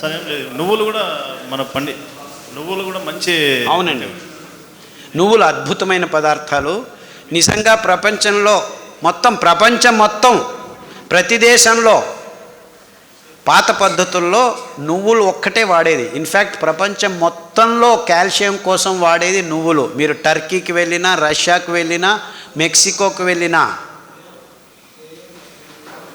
సరే లేదు నువ్వులు కూడా మన పండి నువ్వులు కూడా మంచి అవునండి. నువ్వులు అద్భుతమైన పదార్థాలు. నిజంగా ప్రపంచంలో మొత్తం ప్రపంచం మొత్తం ప్రతి దేశంలో పాత పద్ధతుల్లో నువ్వులు ఒక్కటే వాడేది. ఇన్ఫ్యాక్ట్ ప్రపంచం మొత్తంలో కాల్షియం కోసం వాడేది నువ్వులు. మీరు టర్కీకి వెళ్ళినా రష్యాకి వెళ్ళినా మెక్సికోకి వెళ్ళినా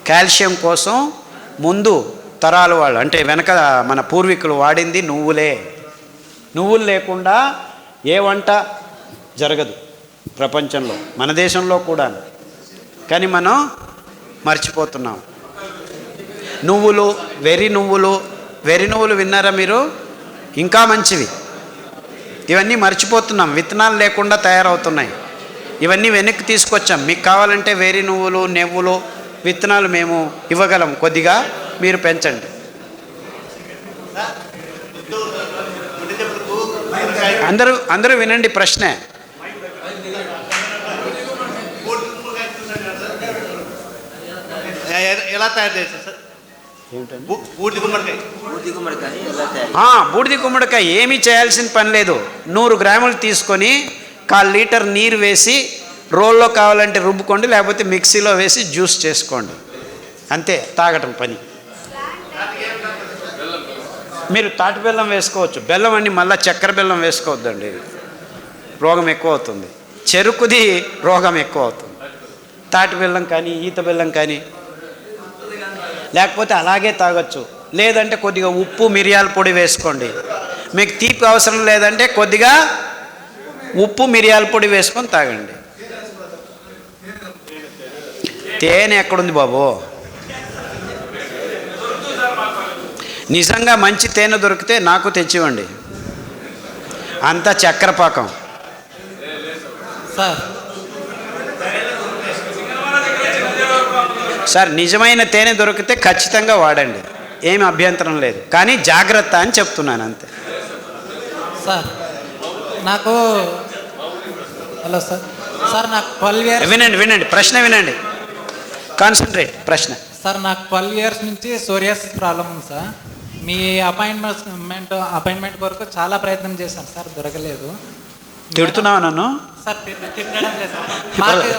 కాల్షియం కోసం ముందు తరాల వాళ్ళు. అంటే వెనక మన పూర్వీకులు వాడింది నువ్వులే. నువ్వులు లేకుండా ఏ వంట జరగదు ప్రపంచంలో. మన దేశంలో కూడా కానీ మనం మర్చిపోతున్నాం. నువ్వులు వెరి నువ్వులు. వెరి నువ్వులు విన్నారా మీరు? ఇంకా మంచివి. ఇవన్నీ మర్చిపోతున్నాం. విత్తనాలు లేకుండా తయారవుతున్నాయి. ఇవన్నీ వెనక్కి తీసుకొచ్చాం. మీకు కావాలంటే వేరి నువ్వులు నెవ్వులు విత్తనాలు మేము ఇవ్వగలం కొద్దిగా. మీరు పెంచండి. అందరూ అందరూ వినండి ప్రశ్నే. ఎలా తయారు చేస్తారు సార్? బూడిద గుమ్మడికాయ. బూడిద గుమ్మడికాయ ఎలా తయారు ఆ, బూడిద గుమ్మడికాయ ఏమీ చేయాల్సిన పని లేదు. నూరు గ్రాములు తీసుకొని కాల్ లీటర్ నీరు వేసి రోల్లో కావాలంటే రుబ్బుకోండి లేకపోతే మిక్సీలో వేసి జ్యూస్ చేసుకోండి. అంతే తాగటం పని. మీరు తాటి బెల్లం వేసుకోవచ్చు. బెల్లం అన్ని మళ్ళీ చక్కెర బెల్లం వేసుకోవద్దండి. రోగం ఎక్కువ అవుతుంది. చెరుకుది రోగం ఎక్కువ అవుతుంది. తాటి బెల్లం కానీ ఈత బెల్లం కానీ లేకపోతే అలాగే తాగొచ్చు. లేదంటే కొద్దిగా ఉప్పు మిరియాల పొడి వేసుకోండి. మీకు తీపి అవసరం లేదంటే కొద్దిగా ఉప్పు మిరియాల పొడి వేసుకొని తాగండి. తేనె ఎక్కడుంది బాబు? నిజంగా మంచి తేనె దొరికితే నాకు తెచ్చివ్వండి. అంతా చక్కెర పాకం సార్. సార్ నిజమైన తేనె దొరికితే ఖచ్చితంగా వాడండి. ఏమి అభ్యంతరం లేదు. కానీ జాగ్రత్త అని చెప్తున్నాను అంతే. సార్ నాకు హలో సార్. సార్ నాకు ట్వెల్వ్ ఇయర్స్ వినండి వినండి. ప్రశ్న వినండి. కాన్సన్ట్రేట్ ప్రశ్న. సార్ నాకు ట్వెల్వ్ ఇయర్స్ నుంచి సోరియాసిస్ ప్రాబ్లం ఉంది సార్. మీ అపాయింట్మెంట్ అపాయింట్మెంట్ కొరకు చాలా ప్రయత్నం చేశాను. సార్ దొరకలేదు. తిడుతున్నావు నన్ను? సార్ తిట్టడం లేదు. మాకు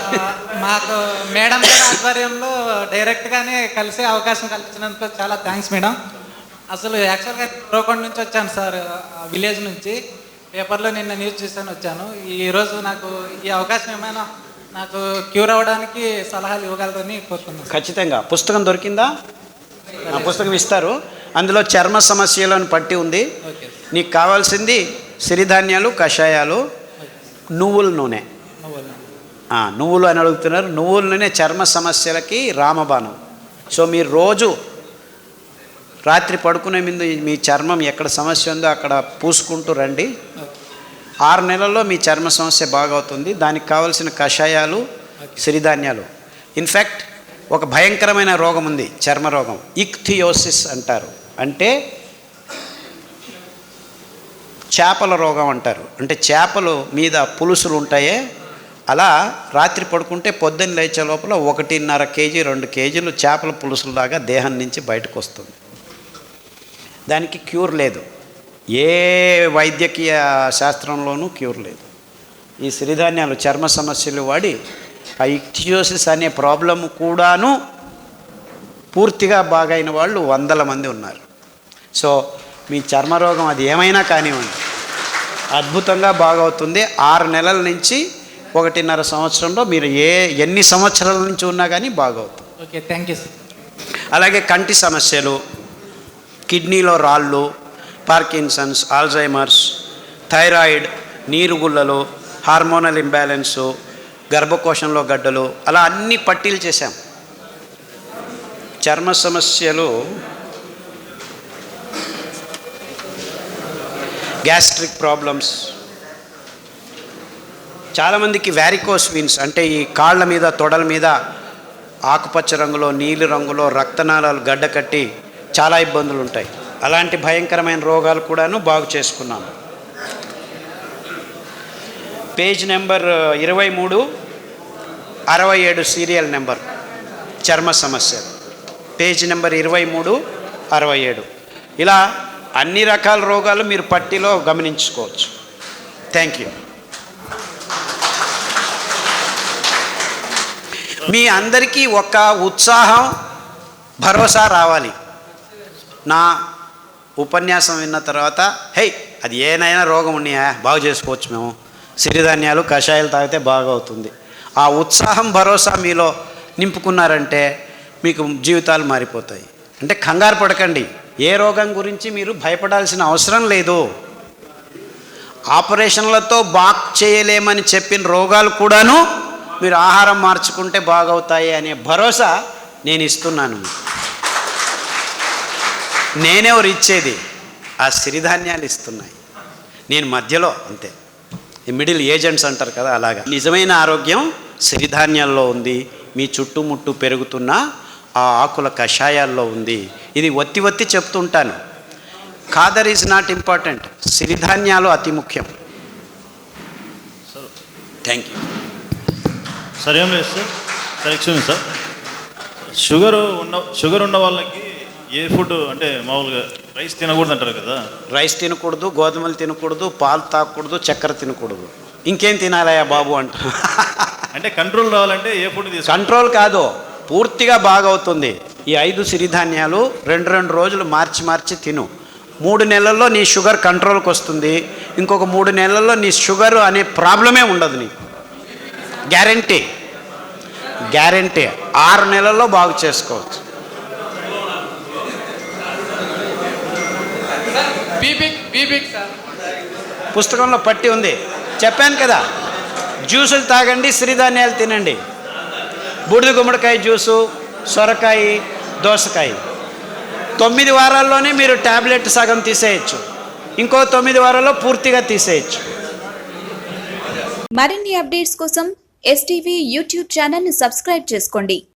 మాకు మేడం గారి ఆధ్వర్యంలో డైరెక్ట్గానే కలిసే అవకాశం కల్పించినందుకు చాలా థ్యాంక్స్ మేడం. అసలు యాక్చువల్గా రోకొండ నుంచి వచ్చాను సార్ విలేజ్ నుంచి. పేపర్లో నిన్న న్యూస్ చూసాను వచ్చాను. ఈరోజు నాకు ఈ అవకాశం ఏమైనా నాకు క్యూర్ అవ్వడానికి సలహాలు ఇవ్వగలరని కోరుతున్నాను ఖచ్చితంగా. పుస్తకం దొరికిందా? పుస్తకం ఇస్తారు. అందులో చర్మ సమస్యలను పట్టి ఉంది. నీకు కావాల్సింది సిరిధాన్యాలు కషాయాలు నువ్వుల నూనె. నువ్వులు అని అడుగుతున్నారు. నువ్వుల నూనె చర్మ సమస్యలకి రామబాణం. సో మీరు రోజు రాత్రి పడుకునే ముందు మీ చర్మం ఎక్కడ సమస్య ఉందో అక్కడ పూసుకుంటూ రండి. ఆరు నెలల్లో మీ చర్మ సమస్య బాగవుతుంది. దానికి కావలసిన కషాయాలు సిరిధాన్యాలు. ఇన్ఫ్యాక్ట్ ఒక భయంకరమైన రోగం ఉంది చర్మ రోగం. ఇక్థియోసిస్ అంటారు. అంటే చేపల రోగం అంటారు. అంటే చేపలు మీద పులుసులు ఉంటాయే అలా రాత్రి పడుకుంటే పొద్దున్న లేచే లోపల ఒకటిన్నర కేజీ రెండు కేజీలు చేపల పులుసులాగా దేహం నుంచి బయటకు వస్తుంది. దానికి క్యూర్ లేదు. ఏ వైద్యకీయ శాస్త్రంలోనూ క్యూర్ లేదు. ఈ సిరిధాన్యాలు చర్మ సమస్యలు వాడి ఆ ఇక్టియోసిస్ అనే ప్రాబ్లం కూడాను పూర్తిగా బాగైన వాళ్ళు వందల మంది ఉన్నారు. సో మీ చర్మరోగం అది ఏమైనా కానివ్వండి. అద్భుతంగా బాగవుతుంది. ఆరు నెలల నుంచి ఒకటిన్నర సంవత్సరంలో మీరు ఏ ఎన్ని సంవత్సరాల నుంచి ఉన్నా కానీ బాగవుతుంది. Okay thank you sir. అలాగే కంటి సమస్యలు కిడ్నీలో రాళ్ళు పార్కిన్సన్స్ ఆల్జైమర్స్ థైరాయిడ్ నీరుగుళ్ళలు హార్మోనల్ ఇంబ్యాలెన్సు గర్భకోశంలో గడ్డలు అలా అన్ని పట్టీలు చేశాం. చర్మ సమస్యలు గ్యాస్ట్రిక్ ప్రాబ్లమ్స్ చాలామందికి వ్యారికోస్ వీన్స్ అంటే ఈ కాళ్ళ మీద తొడల మీద ఆకుపచ్చ రంగులో నీలి రంగులో రక్తనాళాలు గడ్డ కట్టి చాలా ఇబ్బందులు ఉంటాయి అలాంటి భయంకరమైన రోగాలు కూడాను బాగు చేసుకున్నాం పేజ్ నెంబర్ ఇరవై మూడు అరవై ఏడు సీరియల్ నెంబర్ చర్మ సమస్యలు పేజ్ నెంబర్ ఇరవై మూడు అరవై ఏడు. ఇలా అన్ని రకాల రోగాలు మీరు పట్టిలో గమనించుకోవచ్చు. థ్యాంక్ యూ మీ అందరికీ ఒక ఉత్సాహం భరోసా రావాలి. నా ఉపన్యాసం విన్న తర్వాత హే అది ఏనైనా రోగం ఉన్నాయా? బాగు చేసుకోవచ్చు మేము. సిరిధాన్యాలు కషాయాలు తాగితే బాగా అవుతుంది ఆ ఉత్సాహం భరోసా మీలో నింపుకున్నారంటే మీకు జీవితాలు మారిపోతాయి. అంటే కంగారు పడకండి. ఏ రోగం గురించి మీరు భయపడాల్సిన అవసరం లేదు. ఆపరేషన్లతో బాక్ చేయలేమని చెప్పిన రోగాలు కూడాను మీరు ఆహారం మార్చుకుంటే బాగవుతాయి అనే భరోసా నేను ఇస్తున్నాను నేనెవరు ఇచ్చేది? ఆ సిరిధాన్యాలు ఇస్తున్నాయి. నేను మధ్యలో అంతే. మిడిల్ ఏజెంట్స్ అంటారు కదా అలాగా. నిజమైన ఆరోగ్యం సిరిధాన్యాల్లో ఉంది మీ చుట్టుముట్టు పెరుగుతున్న ఆ ఆకుల కషాయాల్లో ఉంది. ఇది ఒత్తి ఒత్తి చెప్తుంటాను. ఖాదర్ ఈజ్ నాట్ ఇంపార్టెంట్ సిరిధాన్యాలు అతి ముఖ్యం. Thank you. సరే లేదు sir. Sir excuse sir. Sugar ఉన్న షుగర్ ఉన్న వాళ్ళకి ఏ ఫుడ్ అంటే మామూలుగా రైస్ తినకూడదు అంటారు కదా? రైస్ తినకూడదు గోధుమలు తినకూడదు పాలు తాగకూడదు చక్కెర తినకూడదు. ఇంకేం తినాలయ్యా బాబు అంట. అంటే కంట్రోల్ రావాలంటే ఏ ఫుడ్ కంట్రోల్ కాదు పూర్తిగా బాగవుతుంది. ఈ ఐదు సిరిధాన్యాలు రెండు రెండు రోజులు మార్చి మార్చి తిను. మూడు నెలల్లో నీ షుగర్ కంట్రోల్కి వస్తుంది. ఇంకొక మూడు నెలల్లో నీ షుగర్ అనే ప్రాబ్లమే ఉండదు నీకు. గ్యారంటీ. గ్యారంటీ. ఆరు నెలల్లో బాగు చేసుకోవచ్చు. పుస్తకంలో పట్టి ఉంది. చెప్పాను కదా జ్యూసులు తాగండి సిరిధాన్యాలు తినండి. బూడిద గుమ్మడికాయ జ్యూసు సొరకాయ దోసకాయ. తొమ్మిది వారాల్లోనే మీరు ట్యాబ్లెట్ సగం తీసేయచ్చు. ఇంకో తొమ్మిది వారాల్లో పూర్తిగా తీసేయచ్చు. మరిన్ని అప్డేట్స్ కోసం ఎస్టీవీ యూట్యూబ్ ఛానల్ని సబ్స్క్రైబ్ చేసుకోండి.